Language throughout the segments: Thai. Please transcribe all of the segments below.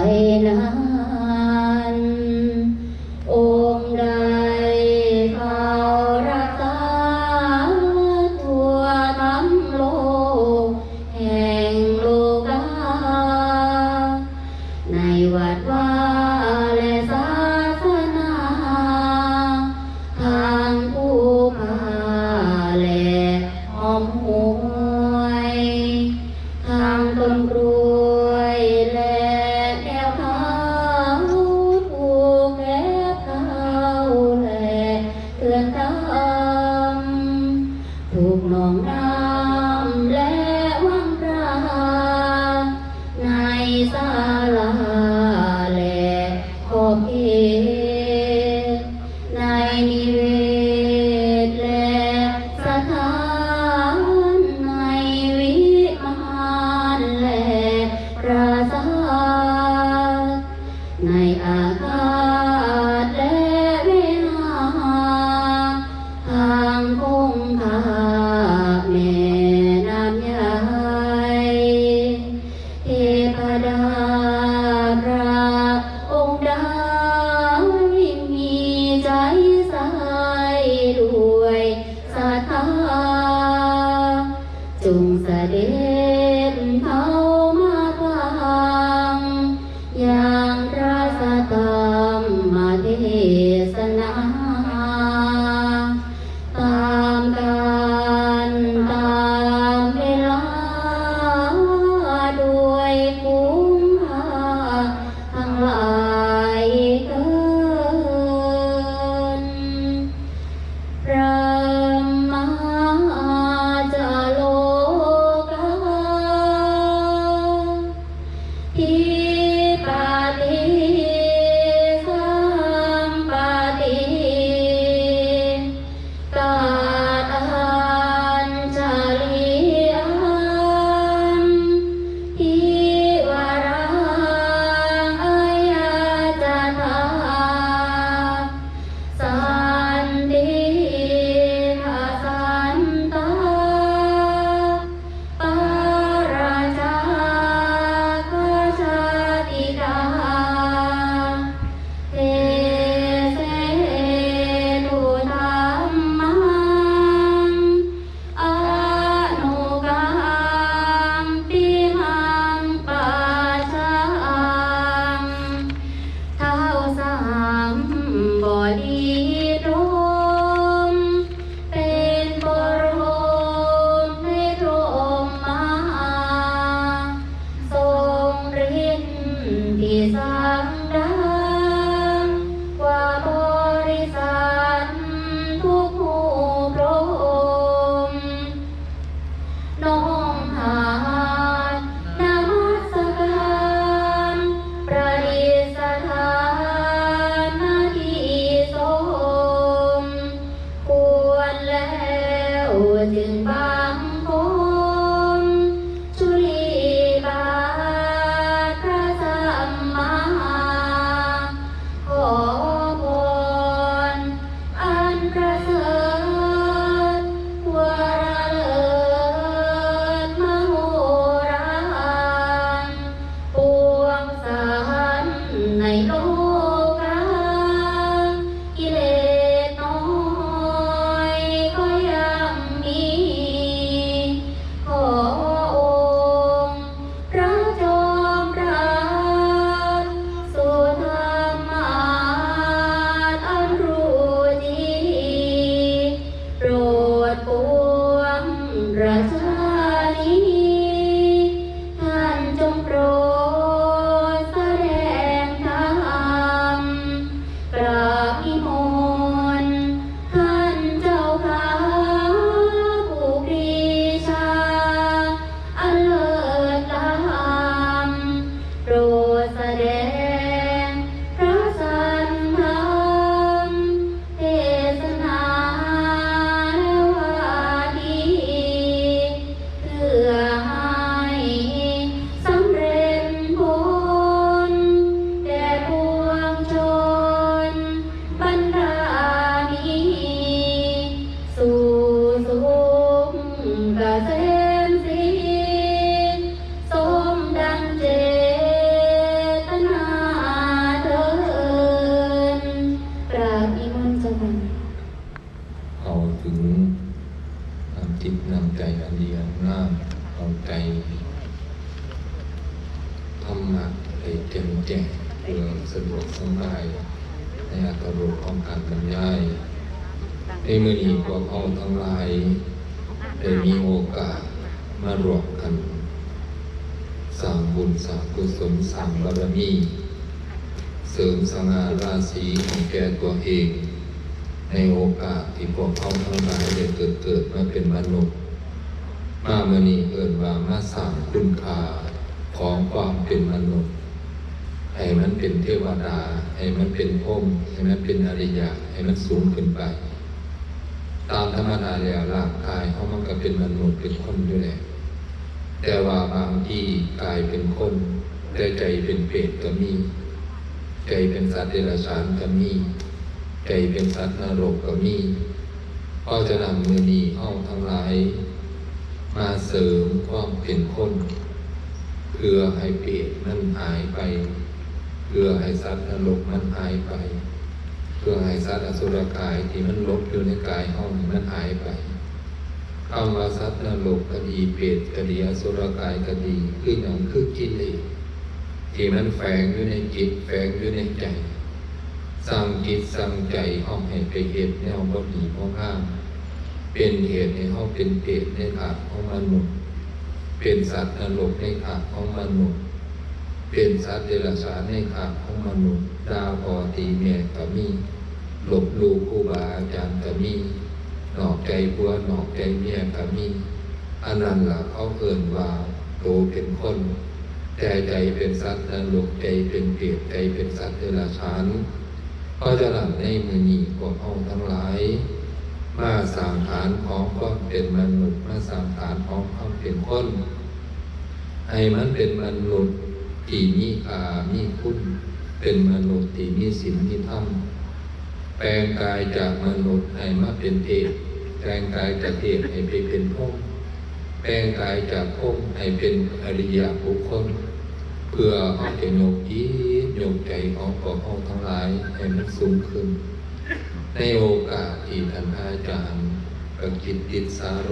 น ม ยายในมือนี้พวกเอาทั้งหลายได้มีโอกาสมารวมกันสร้างบุญสร้างกุศลสร้างบารมี เสริมสง่าราศีของแก่ตัวเอง ในโอกาสที่พวกเขาทั้งหลายได้เกิดเกิดมาเป็นมนุษย์ มาเมื่อนี้เอินว่ามาสร้างคุณค่าของความเป็นมนุษย์ ให้มันเป็นเทวดา ให้มันเป็นพรมให้มันเป็นอริยะให้มันสูงขึ้นไป ตามธรรมดาแล้วร่างกายเขามันก็เป็นมนุษย์เป็นคนอยู่แล้วแต่ว่าบางที่กายเป็นคนแต่ใจเป็นเปรตก็มี ใจเป็นสัตว์เดรัจฉานก็มีใจเป็นสัตว์นรกก็มีเพราจะนำมือนี้เอาทั้งหลาย มาเสริมความเป็นคนเพื่อให้เปรตมันหายไป เพื่อให้สัตว์นรกมันหายไป เพื่อให้สัตว์อสุรกายที่มันลบอยู่ในกายห้องมันหายไปคำว่าสัตว์นรกก็ดีเปรตก็ดีอสุรกายก็ดีคืออย่างคือกิเลสที่มันแฝงอยู่ในจิตแฝงอยู่ในใจสั่งจิตสั่งใจห้องให้ไปเหตุแนวบดีพ่อข้ามเป็นเหตุในห้องเป็นเปรตในขาของมนุษย์เป็นสัตว์นรกในขาของมนุษย์ เป็นสัตว์เดรัจฉานในขาของมนุษย์ดาวพอตีเมียก็มีหลบลูครูบาอาจารย์ก็มีหนอกใจผัวหนอกใจเมียก็มีอันนั้นล่ะเขาเอิ่นว่าโตเป็นคนแต่ใจเป็นสัตว์นรกใจเป็นเปรตใจเป็นสัตว์เดรัจฉานเพราะฉะนั้นในมือนี้พวกเอาทั้งหลายมาสางฐานของความเป็นมนุษย์มาสางฐานของความเป็นคนให้มันเป็นมนุษย์ ที่มีค่ามีคุณเป็นมนุษย์ที่มีศีลมีธรรม แปลงกายจากมนุษย์ให้มาเป็นเทพแปลงกายจากเทพให้ไปเป็นพรหมแปลงกายจากพรหมให้เป็นอริยบุคคล เพื่อเอาจะยกยีตยกใจของพวกเราทั้งหลายให้มันสูงขึ้น ในโอกาสที่ท่านอาจารย์ประกิตติสาโร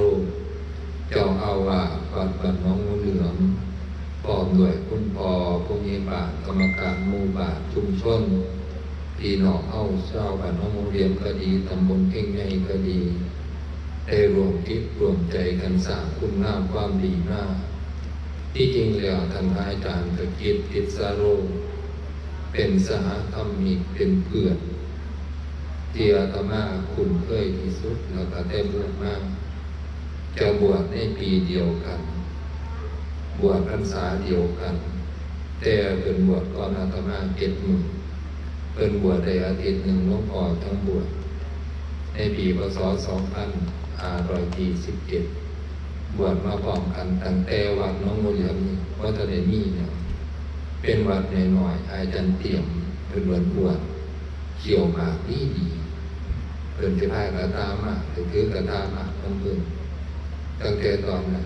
เจ้าอาวาสวัดบ้านน้องงูเหลือม พร้อมด้วยคุณพ่อผู้มีบาทกรรมการมู่บาทชุมชนพี่น้องเอาเจ้าบ้านน้องโรงเหลียมก็ดีตำบลเพ่งใหญ่ก็ดีได้รวมคิดรวมใจกันสร้างคุณงามความดีมากที่จริงแล้วท่านอาจารย์ประกิตติสาโร เป็นสหธรรมิกเป็นเพื่อนเที่อาตมาคุณเคยที่สุดแล้วก็ได้บวชมาก จะบวชในปีเดียวกัน บวชพรรษาเดียวกัน แต่เป็นบวชก่อนอาตมาเจ็ดหมื่นเป็นบวชได้อาทิตย์หนึ่งหลวงพ่อทั้งบวชในปีพศสองพันห้าร้อยยี่สิบเจ็ดบวชมาพร้อมกันตั้งแต่วัดน้องโมเหลียมีวัดทะเลมีเนี่ยเป็นวัดในหน่อยๆอาจารย์เตรียมเป็นวันบวชเขี่ยวมากดีดีเป็นจะพายกระตามาหรือถือกระตามาต้องเพิ่นตั้งแต่ตอนนั้น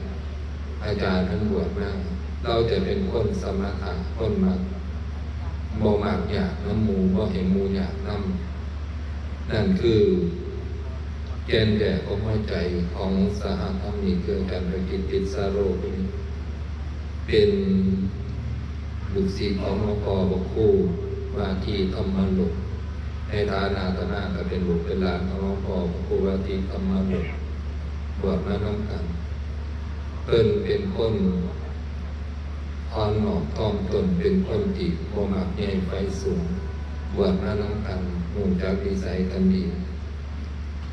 อาจารย์ท่านบวชมาก เราจะเป็นคนสมถะคนมักบ่มากอยากน้ำมูบ่เห็นมูอยากน้ำนั่นคือแกนแดดของหัวใจของสหธรรมิกคือการประกิตติสาโรเป็นลูกศิษย์ของหลวงพ่อบครูว่าที่ธรรมลุกในฐานะตนาก็เป็นบุตรเป็นหลานของหลวงพ่อบครูว่าที่ธรรมลุกบวชมาน้ำกัน เพิ่นเป็นคนอ่อนหนอกท่อมตนเป็นคนที่บ่มักใหญ่ไฟสูงบวชมาน้ำกันมุ่งจากนิสัยกันดี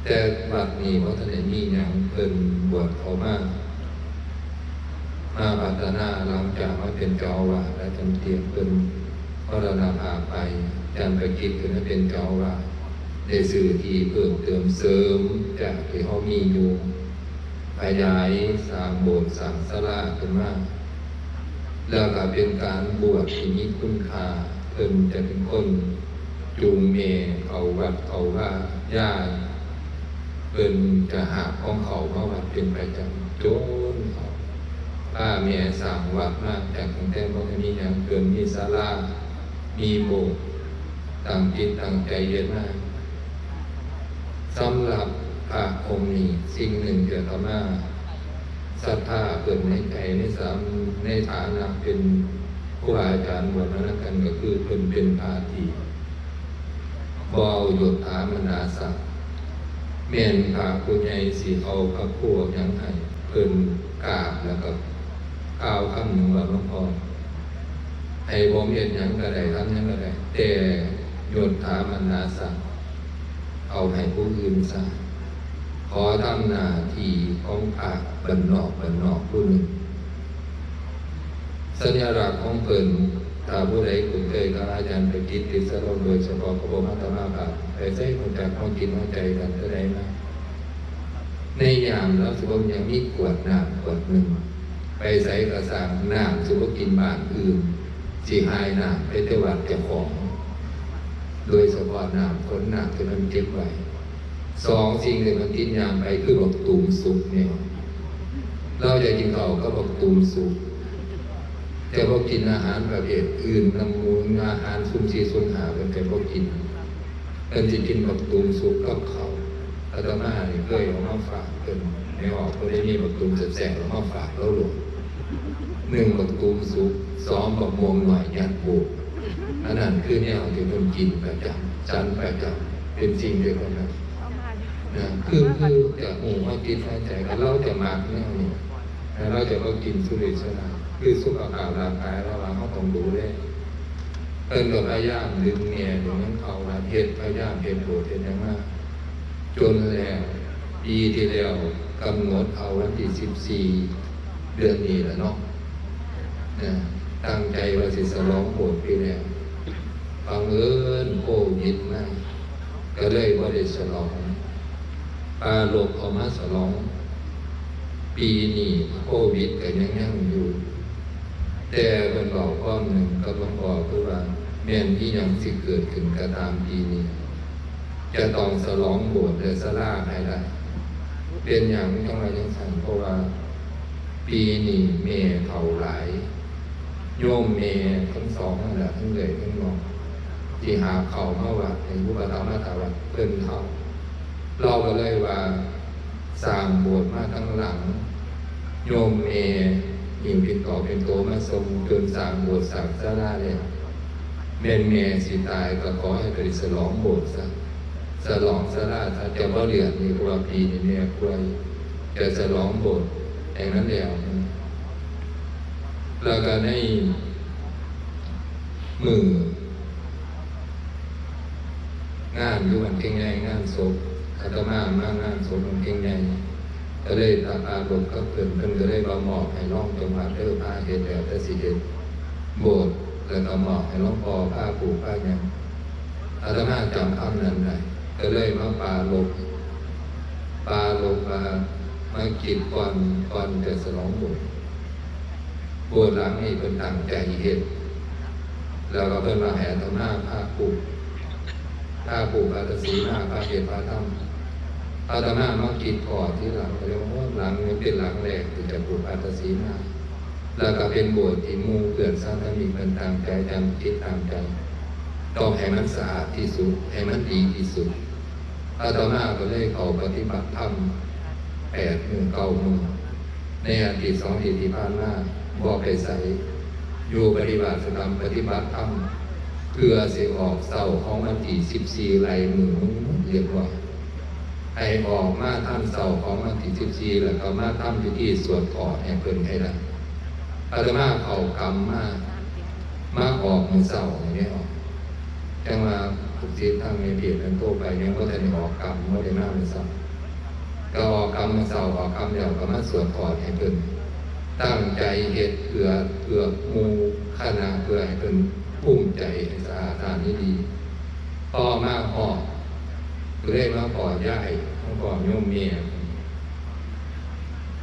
แต่บัดนี้เพระท่านได้มีอย่างเพิ่นบวชเขามากมาพัฒนาหลังจากมาเป็นเจ้าอาวาและจำเตียนเป็นพระนาภาไปจำไปคิดขึ้นมาเป็นเจ้าอาวาสในสื่อที่เพิ่มเติมเสริมจากที่เขามีอยู่ ขยายสร้างโบสถ์สร้างศาลาขึ้นมาแล้วก็เป็นการบวชที่มีคุณค่าเพิ่มจะเป็นคนจูงเมเขาวัดเขาว่าย่าเพิ่นจะหาของเขามาวัดเป็นประจำโจนเขาป้าแม่สั่งวัดมากแต่ของแต่บ่มีอย่างเกินมีศาลามีโบสถ์ตั้งจิตตั้งใจเย็นมากสำหรับ พระองค์นี้สิ่งหนึ่งเกิดธรรมาศรัทธาเกิดในใจในสามในฐานะเป็นครูบาอาจารย์บวชมาแล้วกันก็คือเพิ่นเป็นพาทีบ่เอาหยดถามนาศักดิ์แม่นพาผู้ใหญ่สิเอาพระครูหยังให้เพิ่นกราบแล้วก็กล่าวคำหนึ่งว่าหลวงพ่อให้ผมเฮ็ดหยังก็ได้ทำหยังก็ได้แต่หยดถามนาศักดิ์เอาให้ผู้อื่นซะ ขอทำหน้าที่ของพระบันนอกบันนอกผู้หนึ่งสัญลักษณ์ของเพิ่นถ้าผู้ใดคุ้นเคยกับอาจารย์ไปกิตติสโลโดยเฉพาะกบมัตตมาภาพไปใช้คนจากความกินความใจกันก็ได้มาในยามแล้วสุภาพยังมีขวดน้ำขวดหนึ่ง ไปใส่กระสังน้ำสุภกินบานอื่นสีหายน้ำไปเทวัดเจ้าของ โดยเฉพาะน้ำคนน้ำที่มันเก็บไว้ สองสิ่งที่มันกินยามไปคือบอกตูมสุกเนี่ยเราจะกินเขาก็บอกตูมสุกแต่พอกินอาหารประเภทอื่นน้ำมูลอาหารซุ่มซีซุ่มหาเป็นแต่พอกินเป็นจะกินบักตูมสุกกับเขาวอาตมาเนี่ยเคยเอามาฝากเป็นไม่ออกก็ได้มีบักตูมแสบๆเอามาฝากแล้วหลงหนึ่งบักตูมสุกสองบักมวงหน่อยยัดโบกอันนั้นคือเนี่ยที่คนกินประจำจันประจำเป็นจริงเดียวกันนะนะ คือคือจะหมูมากินมาใจกันเราจะมากเนี่ยแล้วเราจะมากินสุริสนาคือสุขภาพร่างกายเราเราต้องดูแลเอินกับพยายามดึงเงียดึงนั้นเขาละเหตุพยายามเหตุโกรธเหตุยังมากจนแล้วปีที่แล้วกำหนดเอาวันที่สิบสี่เดือนนี้แหละเนาะนะตั้งใจว่าสิสลองโบสถ์ปีแล้วบังเอิญโควิดมาก็เลยว่าได้ฉลอง ปาลบออกมาฉลอง ปีนี้โควิดก็ยังยังอยู่ แต่เป็นบอกข้อหนึ่งก็ต้องบอกคือว่า แม่นที่ยังสิเกิดขึ้นกระตามปีนี้ จะต้องสลองโบสถ์หรือสลาให้ได้ เป็นอย่างต้องมาจังสันเพราะว่า ปีนี้เมเท่าหลายโยมเมทั้งสองนั่นแหละทั้งเลยทั้งนองที่หาเขามาวัดในบุปผามาถาวัดเพิ่นเขา เราก็เลยว่าสร้างโบสถ์มาทั้งหลัง โยมเมหิวเป็นก่อเป็นโตมาทรงจนสร้างโบสถ์สร้างศาลาแล้วเมนเมสิตายก็ขอให้ไปฉลองโบสถ์ซะฉลองศาลาถ้าจะบ่เหลือนี่เพราะว่าปีนี้แม่กลัวจะฉลองโบสถ์อย่างนั้นแล้วแล้วก็ในมืองานอยู่วันเก่งใหญ่งานศพ อาตมามางานศพวันต์เก่งใหญ่ก็เลยตาอาลมณ์กับเพิ่นเพิ่นก็เลยมาหมอบให้น้องจังหวัดเด้อพาเฮ็ดแล้วแต่สิเฮ็ดโบสถ์แล้วก็หมอบให้น้องพอผ้าปูผ้าหยังอาตมาจำคำนั้นได้ก็เลยมาปาลมปาลมมามากินก่อนก่อนจะสลองโบสถ์โบสถ์หลังนี้เพิ่นตั้งใจเฮ็ดแล้วก็เพิ่นมาให้อาตมาผ้าปูถ้าปู่พระตสีมาพระเกศพระธรรม อาตมามากินก่อนที่หลังเรียกว่าหลังนี้เป็นหลังแรกที่จะปู่พระตสีมาแล้วก็เป็นโบสถ์ที่มูเกิดสร้างให้มีเป็นตามใจจำคิดตามใจต้องให้มันสะอาดที่สุดให้มันดีที่สุดอาตมาก็เลยเขาปฏิบัติธรรมแปดหมื่นเก้าหมื่นในอาทิตสองอาทิตที่ผ่านมาบอกไปใส่อยู่ปฏิบัติธรรมปฏิบัติธรรมเพื่อเสิออกเสาของวันที่สิบสี่ไรมือเรียบร้อย ให้ออกมาท่านเสาของวันที่สิบสี่แล้วก็มาทำพิธีสวดถอดให้เพิ่นให้ได้อาตมาเขากรรมมามาออกมือเสาอย่างนี้ออกจังว่าทุกทีทางในเพียรนั้นทั่วไปเนี่ยก็จะได้ออกกรรมไม่ได้มามือเสาก็ออกกรรมมือเสาออกกรรมเดียวก็มาสวดถอดให้เพิ่นตั้งใจเหตุเพื่อเพื่อหมูขนาเพื่อให้เพิ่นภูมิใจสะอาดทานที่ดีพ่อมาพ่อ เรียกมาพ่อย่ายมาพ่อโยมเมีย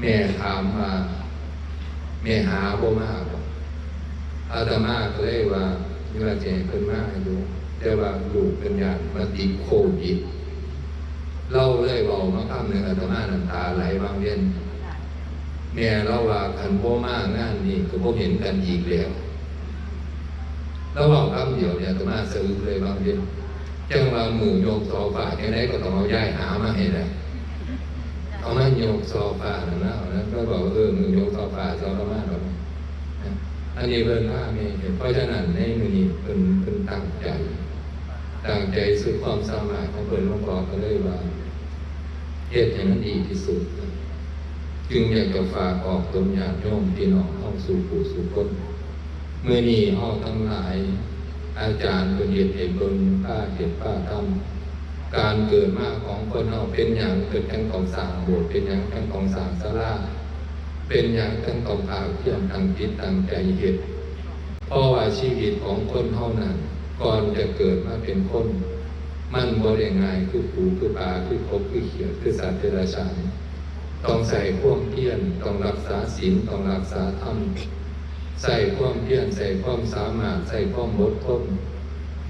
แม่ถามมาแม่หาบ่มาบอกอาตมาก็เลยว่าเวลาเจเพิ่นมาให้ดูแต่ว่าลูกเป็นญาติมาติดโควิดเล่าเลยบอกมาคำหนึ่งอาตมาน้ำตาไหลบางเย็นแม่เล่าว่าขันโบมากงานนี่ก็บ่เห็นกันอีกแล้วแล้วบอกคำเดียวเนี่ยอาตมาซื้อเลยบางที จังว่าหมู่โยกโซฟาเนี่ไหนก็ต้องเอาย้ายหามาให้ได้เอามาโยกโซฟานะนะแล้วก็บอกเออมือโยกโซฟาโซฟามาแบบนี้อันนี้เพิ่นว่าแม่เพราะฉะนั้นในมือนี้เพิ่นเพิ่นตั้งใจตั้งใจสุดความสามารถของเพิ่นหลวงพ่อก็เลยว่าเฮ็ดให้มันดีที่สุด จึงอยากจะฝากออกตนญาติโยมพี่น้องเฮาสู่ผู้สู่คนเมื่อนี้เฮาทั้งหลาย อาจารย์เพิ่นเฮ็ดให้เบิ่งป้าเฮ็ดป้าทำการเกิดมาของคนเฮาเป็นหยังเกิดทั้งของสางโบสถ์เป็นหยังทั้งของสางศาลาเป็นหยังทั้งของภาคเพียรทางจิตทางใจเฮ็ดเพราะว่าชีวิตของคนเท่านั้นก่อนจะเกิดมาเป็นคน มันบ่ได้ง่ายคือปูคือปลาคือกบคือเขียดคือสัตว์เดรัจฉานต้องใส่ความเพียรต้องรักษาศีลต้องรักษาธรรม ใส่ความเพียรใส่ความสามารถใส่ความอดทน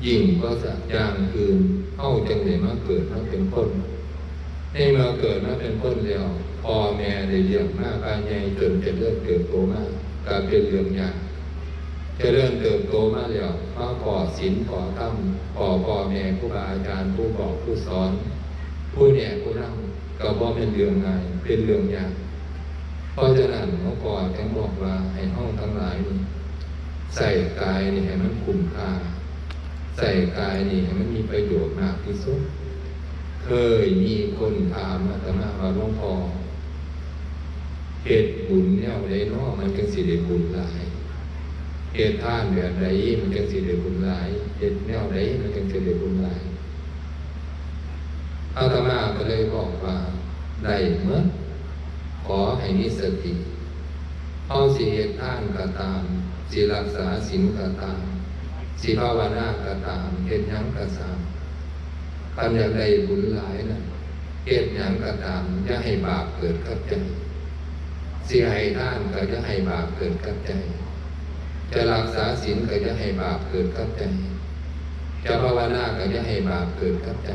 ยิ่งก็จะอย่างอื่นเข้าจังเลยมาเกิดมาเป็นคนในเมื่อเกิดมาเป็นคนแล้วพ่อแม่ได้เลี้ยงมาภายในจนจะเริ่มเติบโตมากกายเป็นเรื่องยากเจะเริ่มเติบโตมาแล้วมาขอศีลขอธรรมขอพ่อแม่ครูบาอาจารย์ผู้บอกผู้สอน ผู้เนี่ยผู้นำก็บ่เป็นเรื่องง่ายเป็นเรื่องยาก เพราะฉะนั้นหลวงพ่อจึงบอกว่าให้ห้องทั้งหลายนี่ใส่กายนี่ให้มันคุ้มค่า ใส่กายนี่ให้มันมีประโยชน์มากที่สุด เคยมีคนถามอาตมาว่าหลวงพ่อเหตุบุญเนี่ยได้เนาะมันจึงสิได้บุญหลายเหตุท่านแบบใดมันจึงสิได้บุญหลายเหตุแนวใดมันจึงสิได้บุญหลายอาตมาก็เลยบอกว่าได้เมื่อ ให้มีสติเอาสิเหตุท่านก็ตามสิรักษาศีลก็ตามสิภาวนาก็ตามเหตุหยังก็ตามคันอยากได้บุญหลายนะเหตุหยังก็ตามอย่าให้บาปเกิดกับใจสิให้ท่านก็จะให้บาปเกิดกับใจ จะรักษาศีลก็จะให้บาปเกิดกับใจจะภาวนาก็จะให้บาปเกิดกับใจ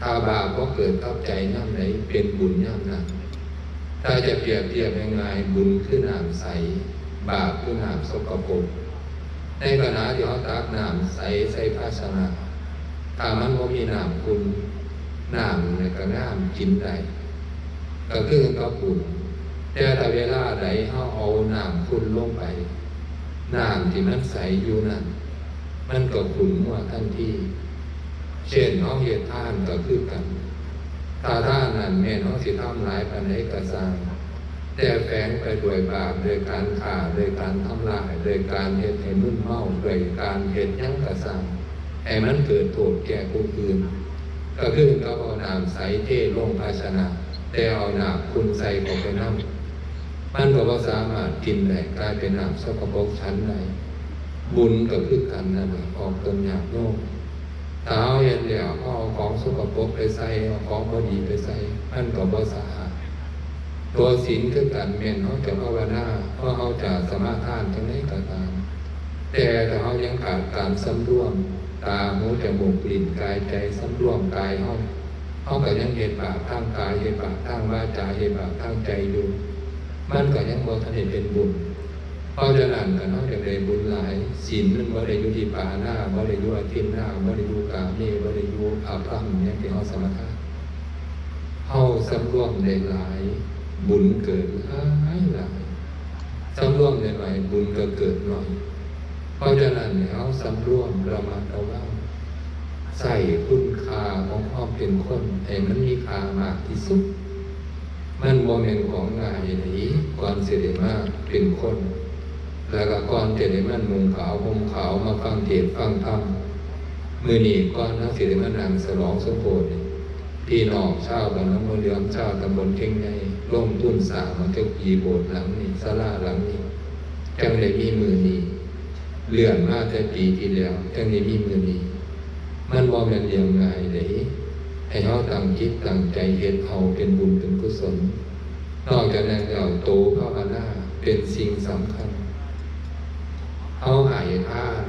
ถ้าบาปก็เกิดกับใจย่ำไหนเป็นบุญย่ำนั้น ถ้าจะเปรียบเทียบง่ายๆบุญคือน้ำใส บาปคือน้ำสกปรกในขณะที่เขาตักน้ำใสใส่ภาชนะถ้ามันก็มีน้ำคุณน้ำในกระน้ำกินได้ก็คือกับบุญแต่ถ้าเวลาใดเขาเอาน้ำคุณลงไปน้ำที่มันใสอยู่นั่นมันก็ขุ่นมัวทันทีเช่นน้องเหตุท่านก็คือกัน ถ้าท่านนั้นแม่น้องสิทำหลายปันใดกระซังแต่แฝงไปด้วยบาปโดยการฆ่าโดยการทำลายโดยการเหตุให้มึนเมาโดยการเหตุยั้งกระซังให้มันเกิดโทษแก่ผู้อื่นก็คือเขาเอาน้ำใสเทลงภาชนะ แต่เอาน้ำคุณใส่เข้าไปน้ำมันก็บ่าสามารถกินได้กลายเป็นน้ำสกปรกชั้นใดบุญก็คือกันนั่นแหละออกตนอยากโย แล้วเอาของสกปรกไปใส่เอาของบ่ดีไปใส่มันก็บ่สะอาตัวศีลคือการเมนเขาจะภาวนาเพราะเขาจะสมาทานทั้งนี้ก็ตามแต่ถ้าเขายังขาดการสำรวม ตาหูจมูกลิ้นกายใจสำรวมกายเขาเขาก็ยังเห็นบาปทางกายเห็นบาปทางวาจาเห็นบาปทางใจอยู่มันก็ยังบ่ทันได้เป็นบุญ เพราะฉะนั้นก็นอกจากได้บุญหลายศีลมันบ่ได้ยู่ที่ปาหน้าบ่ได้ยู่อาทิตย์หน้าบ่ได้ยู่กาเมบ่ได้ยู่อาภัมเนี่ยที่เฮาสมถะเฮาสำรวมได้หลาย บุญเกิดหลายหลายสำรวมได้หน่อยบุญก็เกิดหน่อยเพราะฉะนั้นเฮาสำรวมระมัดระวังใส่คุณค่าของความเป็นคนให้มันมีค่ามากที่สุด มันโมเมนต์ของงานอย่างนี้ก่อนเสด็จมาเป็นคน แล้วก็ก่อนเสได็จมานมุงขาวห่มขาวมาฟังเทศน์ฟังธรรมมือหนีก่อนนักเสได็จมานางสลองสมโภชนี่พี่น้องชาวบ้านน้ำมนเรืองชาวตำบลเข่งใหญ่ร่มทุนสางมันเจ้าปีโบสถ์หลังนี้ศาลาหลังนี้จังได้มีมือนี้เลื่อนมาแต่ปีที่แล้วจังได้มีมือนี้มันบ่แม่นเรียงง่ายเลยให้เขาตั้งจิตตั้งใจเห็นเขาเป็นบุญเป็นกุศลนอกจากนั้นแล้วโตภาวนาเป็นสิ่งสำคัญ เขาหายท่าน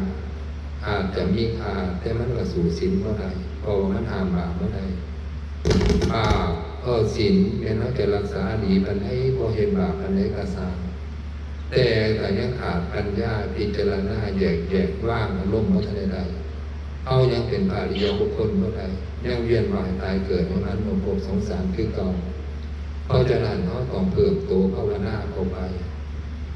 อาจจะมีค่าแต่มันก็สู่สินเมื่อใดเพราะมันหามบาเมื่อใดบาปเออสินแม้นเขาจะรักษาดีปันให้พอเห็นบาปปันให้กระสามแต่ก็ยังขาดปัญญาพิจารณาแยกแยกว่างอารมเมื่อใดใดเอายังเป็นภาริยบุคคลเมื่อใดยังเวียนว่ายตายเกิดในนั้นโมภพสงสารคือเก่าเพราะฉะนั้นเขาต้องเพิ่มตัวภาวนาเข้าไป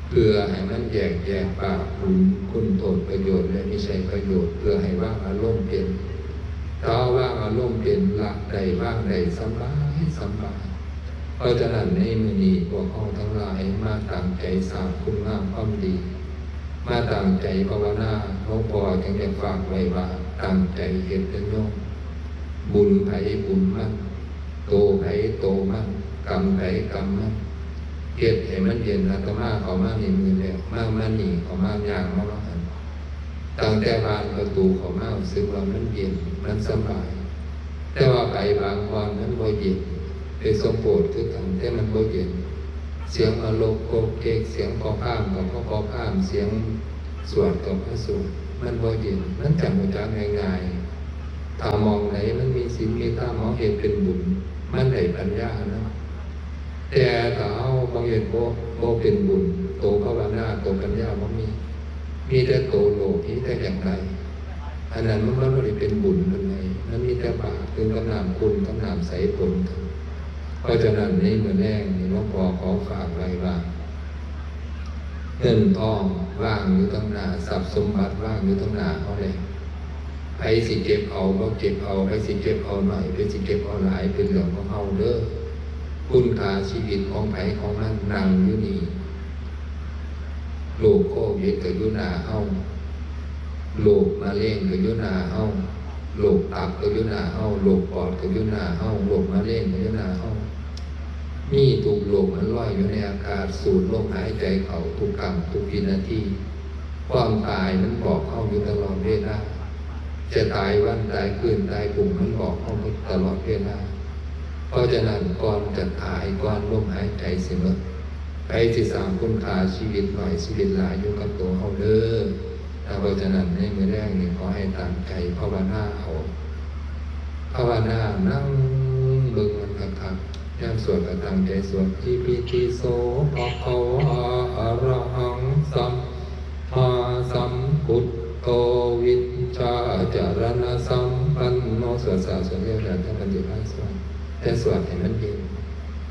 เพื่อให้มันแยกแยกบาปบุญคุณโทษประโยชน์และม่ใช่ประโยชน์ เพื่อให้ว่างอารมณ์เป็นถ้าว่างอารมณ์เป็นละใดว่างใดสบายสบายเพราะฉะนั้นในมือนี้พวกเขาทั้งหลายมาตั้งใจสร้างคุณงามความดี มาตั้งใจภาวนาหลวงพ่อจึงจะฝากไว้ว่าตั้งใจเห็นเป็นโยมบุญไผบุญมั่นโตไผโตมั่นกรรมไผกรรมมั่น เฮ็ดให้มันเย็นอาตมาเขามาในมือแล้วมามานี่เขามาอย่างมาว่าหันตั้งแต่บานประตูเขามาซึ่งว่ามันเย็นมันสบาย แต่ว่าไปบางวันมันบ่เย็นไปสมโปรดคือกันแต่มันบ่เย็น เสียงอารมณ์โกเกกเสียงกอข้ามกับก็กอข้ามเสียงสวดกับพระสวดมันบ่เย็นมันจำหัวใจง่ายๆถ้ามองไหนมันมีสิ่งมีถ้ามองเห็นเป็นบุญมันได้ปัญญานะ แต่ถ้าเอามองเห็นบ่บ่เป็นบุญ โตภาวนาโตปัญญาบ่มี มีแต่โตโลภีแต่อย่างไรอันนั้นมันไม่ได้เป็นบุญเป็นไงมันมีแต่บาปคือกำนำคุณกำนำใสผลเพราะฉะนั้นในเมื่อแรกนี่หลวงพอขอฝากไว้ว่าเงินทองว่างอยู่ตั้งหนาทรัพย์สมบัติว่างอยู่ตั้งหนาเขาเลยไปสิเก็บเอาบ่เก็บเอาไปสิเก็บเอาหน่อยไปสิเก็บเอาหลายเป็นเรื่องของเขาเด้อ คุณค่าชีวิตของไผของมันนั่งอยู่นี่โลกโควิดก็อยู่หนาเฮาโลกมะเร็งกยู่หนาเฮาโรคตับก็อยู่หน้าเฮาโรคปอดก็อยู่หน้าเฮาโรคมะเร็งก็อยู่หน้าเฮามีทุกโรคมันลอยอยู่ในอากาศสูดลมหายใจเขาทุกคำทุกวินาทีความตายมันบอกเข้าอยู่ตลอดเวลาจะตายวันตายคืนตายกลุ่มมันบอกเข้าอยู่ตลอดเวลา เพราะฉะนั้นก่อนจะตายก่อนลมหายใจเสมอไปที่สามคุณค่าชีวิตหน่อยชีวิตหลายอยู่กับตัวเฮาเด้อเพราะฉะนั้นในมือแรกนี่ขอให้ตั้งใจภาวนาเอาภาวนานั่งเบิ่งมันคักคักๆย่ามสวดก็ตั้งใจสวดที่พิธีโสภะคะวะอะระหังสัมมาสัมพุทโตวิชชาจารณะสัมปันโนสวดสาสวดเรียกแล้วทั้งปัญญาสวด แต่สวดให้มันเย็น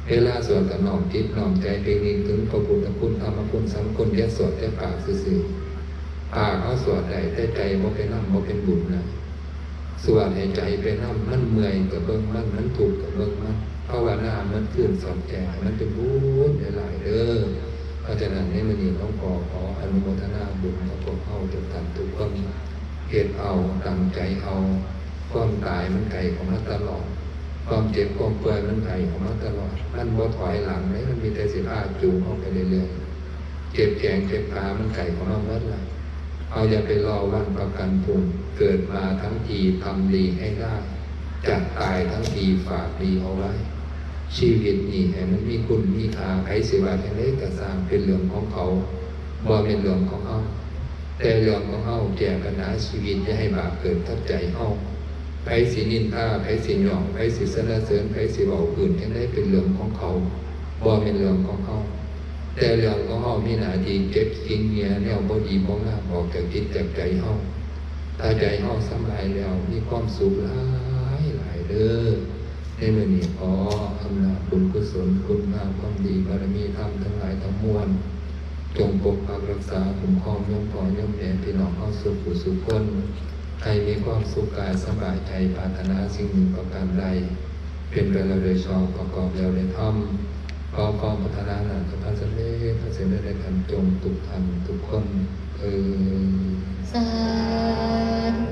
เวลาสวดกับนอมจิตนอมใจเพลงนี้ถึงพระพุทธคุณธรรมคุณสังคุณอย่สวดแต่ปากซื่อๆปากเขาสวดได้แต่ใจบ่เป็นน้ำบ่เป็นบุญนะสวดให้ใจเป็นน้ำมันเมื่อยกับเบิ่งมันมันถูกกับเบิ่งมันภาวนามันขึ้นสอนแก่มันเป็นบุญหลายๆเด้อเพราะฉะนั้นในมื้อนี้ต้องขอขออนุโมทนาบุญกับพวกเฮาทุกท่านทุกคนเฮ็ดเอาตั้งใจเอา ความตายมันไกลของมันตลอด ความเจ็บความป่วยมันไกลของมันตลอด มันบ่ถอยหลังเลยมันมีแต่สิพาจูงเข้าไปเรื่อยๆเจ็บแขนเจ็บขามันไก่ของเราเมื่อไหร่เอาอย่าไปรอวันประกันพรุ่งเกิดมาทั้งทีทำดีให้ได้จะตายทั้งทีฝากดีเอาไว้ ชีวิตนี้ให้มันมีคุณมีค่าใครสิว่าแค่เล็กก็สร้างเป็นเรื่องของเขาบ่เป็นเรื่องของเขาแต่เรื่องของเขาแก้ปัญหาชีวิตจะให้บาปเกิดทับใจเขา ไผสินินทาไผสิหยองไผสิสนเสริญไผสิเบาอื่นยังได้เป็นเรื่องของเขาบ่เป็นเรื่องของเขาแต่เรื่องของเฮามีหน้าที่เก็บสิ่งเนี้ยแนวบ่ดีบ่งามออกจากจิตจากใจเฮาถ้าใจเฮาสบายแล้วมีความสุขหลายหลายเด้อในมือนี้ขออำนาจบุญกุศลคุณงามความดีบารมีธรรมทั้งหลายทั้งมวลจงปกปักรักษาคุ้มครองยมพ่อยมแม่พี่น้องเฮาสุขสุขคน ใครมีความสุขกายสบายใจปรารถนาสิ่งหนึ่งประการใดเป็นไปแล้วโดยชอบประกอบแล้วในธรอมก็ความพัฒนาหนักพัฒนาเล่พัร็จได้ทันจงตุกทันทุกคนเออสาธุ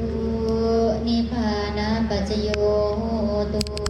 นิพพานาปัจโยตุ